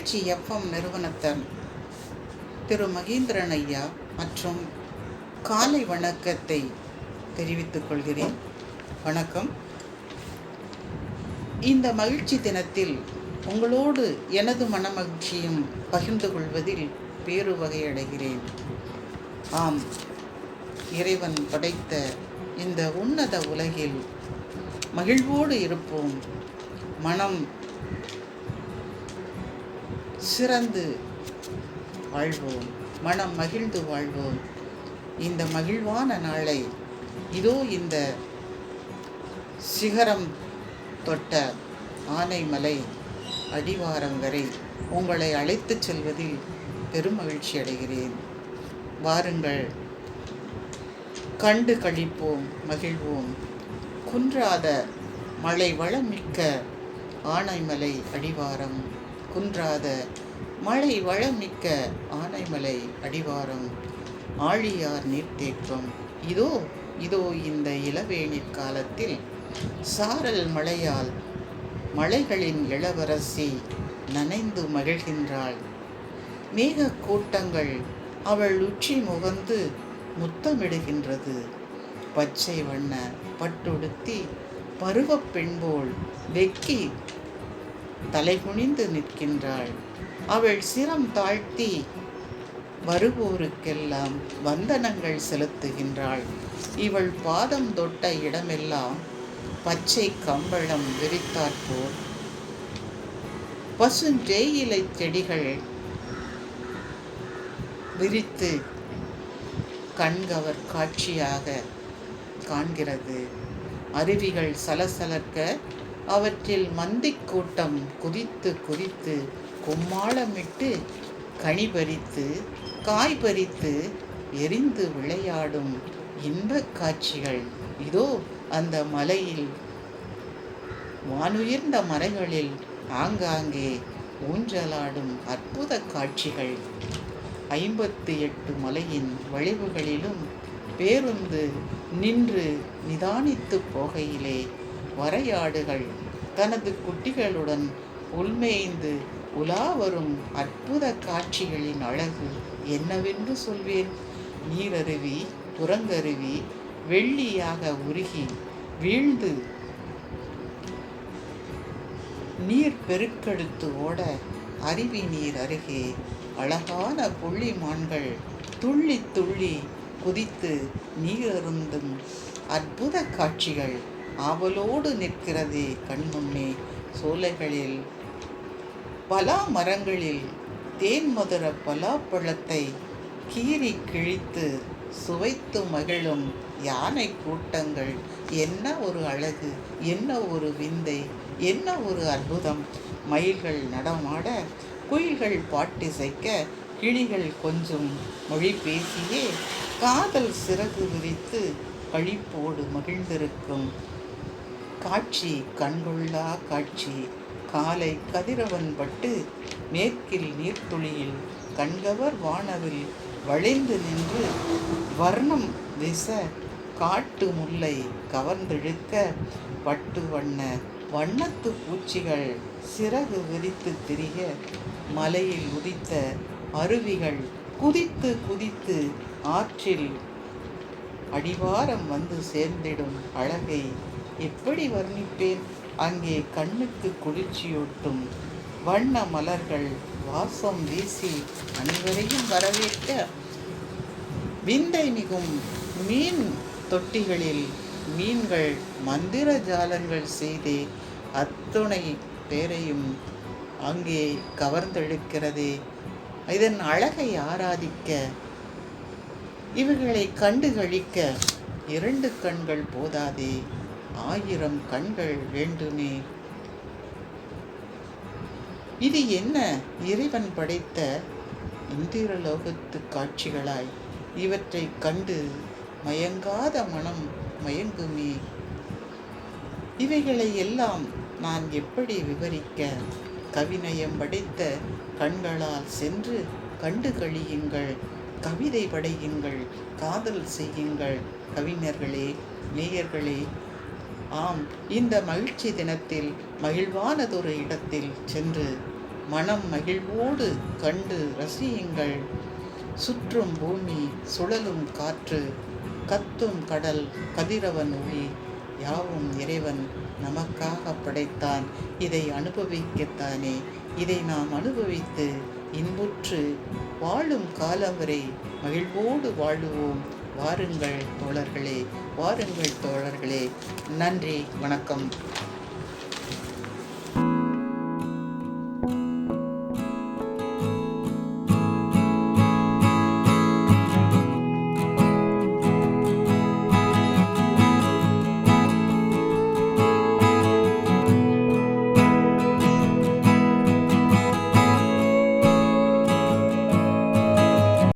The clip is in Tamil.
மகிழ்ச்சி எஃப்எம் நிறுவனத்தன் திரு மகேந்திரன் ஐயா மற்றும் காலை வணக்கத்தை தெரிவித்துக் கொள்கிறேன். வணக்கம். இந்த மகிழ்ச்சி தினத்தில் உங்களோடு எனது மனமகிழ்ச்சியும் பகிர்ந்து கொள்வதில் பேரு வகையடைகிறேன். ஆம் இறைவன் படைத்த இந்த உன்னத உலகில் மகிழ்வோடு இருப்போம். மனம் சிறந்து வாழ்வோம். மனம் மகிழ்ந்து வாழ்வோம். இந்த மகிழ்வான நாளை இதோ இந்த சிகரம் தொட்ட ஆனைமலை அடிவாரம் வரை உங்களை அழைத்துச் செல்வதில் பெருமகிழ்ச்சி அடைகிறேன். வாருங்கள். கண்டு கழிப்போம் மகிழ்வோம். குன்றாத மழை வளமிக்க ஆனைமலை அடிவாரம். குன்றாத மழை வளமிக்க ஆனைமலை அடிவாரம். ஆழியார் நீர்த்தேக்கம் இதோ இதோ இந்த இளவேணிற் காலத்தில் சாரல் மழையால் மலைகளின் இளவரசி நனைந்து மகிழ்கின்றாள். மேக கூட்டங்கள் அவள் உச்சி முகந்து முத்தமிடுகின்றது. பச்சை வண்ண பட்டுடுத்தி பருவப் பெண்போல் வெக்கி தலைகுனிந்து நிற்கின்றாள். அவள் சிரம் தாழ்த்தி வருவோருக்கெல்லாம் வந்தனங்கள் செலுத்துகின்றாள். இவள் பாதம் தொட்ட இடமெல்லாம் பச்சை கம்பளம் விரித்தாற்போல் பசுஞ்செயிலை செடிகள் விரித்து கண்கவர் காட்சியாக காண்கிறது. அருவிகள் சலசலக்க அவற்றில் மந்திக் கூட்டம் குதித்து குதித்து கும்மாளமிட்டு கனி பறித்து காய் பறித்து எரிந்து விளையாடும் இன்பக் காட்சிகள். இதோ அந்த மலையில் வானுயர்ந்த மலைகளில் ஆங்காங்கே ஊஞ்சலாடும் அற்புத காட்சிகள். ஐம்பத்து எட்டு மலையின் வளைவுகளிலும் பேருந்து நின்று நிதானித்து போகையிலே வரையாடுகள். தனது குட்டிகளுடன் உள்மேய்ந்து உலா வரும் அற்புத காட்சிகளின் அழகு என்னவென்று சொல்வேன்? நீரருவி புறங்கருவி வெள்ளியாக உருகி வீழ்ந்து நீர் பெருக்கெடுத்து ஓட அருவி நீர் அருகே அழகான புள்ளி மான்கள் துள்ளி துள்ளி குதித்து நீரருந்தும் அற்புத காட்சிகள் ஆவலோடு நிற்கிறதே கண்முன்னே சோலைகளில் பலா மரங்களில் தேன் மதுர பலாப்பழத்தை கீறி கிழித்து சுவைத்து மகிழும் யானை கூட்டங்கள். என்ன ஒரு அழகு என்ன ஒரு விந்தை என்ன ஒரு அற்புதம். மயில்கள் நடமாட குயில்கள் பாட்டிசைக்க கிளிகள் கொஞ்சம் மொழி பேசியே காதல் சிறகு விரித்து கழிப்போடு மகிழ்ந்திருக்கும் காட்சி கண்கொள்ளா காட்சி. காலை கதிரவன் பட்டு மேற்கில் நீர்த்துளியில் கண்கவர் வானவில் வளைந்து நின்று வர்ணம் வீச காட்டு முல்லை கவர்ந்தெழுக்க பட்டு வண்ண வண்ணத்து பூச்சிகள் சிறகு விரித்து திரிய மலையில் உதித்த அருவிகள் குதித்து குதித்து ஆற்றில் அடிவாரம் வந்து சேர்ந்திடும் அழகை எப்படி வர்ணிப்பேன்? அங்கே கண்ணுக்கு குளிர்ச்சியூட்டும். வண்ண மலர்கள் வாசம் வீசி அனைவரையும் வரவேற்க. விந்தை மிகும் மீன் தொட்டிகளில் மீன்கள் மந்திர ஜாலங்கள் செய்து அத்துணை பேரையும் அங்கே கவர்ந்தெழுக்கிறதே இதன் அழகை ஆராதிக்க இவர்களை கண்டு கழிக்க இரண்டு கண்கள் போதாதே. ஆயிரம் கண்கள் வேண்டுமே. இது என்ன? இறைவன் படைத்த இந்திரலோகத்து காட்சிகளாய். இவற்றை கண்டு மயங்காத மனம் மயங்குமே. இவைகளை எல்லாம் நான் எப்படி விவரிக்க? கவிநயம் படைத்த கண்களால் சென்று கண்டு கழியுங்கள். கவிதை படையுங்கள். காதல் செய்யுங்கள். கவிஞர்களே நேயர்களே ஆம் இந்த மகிழ்ச்சி தினத்தில் மகிழ்வானதொரு இடத்தில் சென்று மனம் மகிழ்வோடு கண்டு ரசியுங்கள். சுற்றும் பூமி சுழலும் காற்று கத்தும் கடல் கதிரவன் ஒளி யாவும் இறைவன் நமக்காக படைத்தான். இதை அனுபவிக்கத்தானே? இதை நாம் அனுபவித்து இன்புற்று வாழும் காலம் வரை மகிழ்வோடு வாழுவோம். வாருங்கள் தோழர்களே வாருங்கள் தோழர்களே. நன்றி வணக்கம்.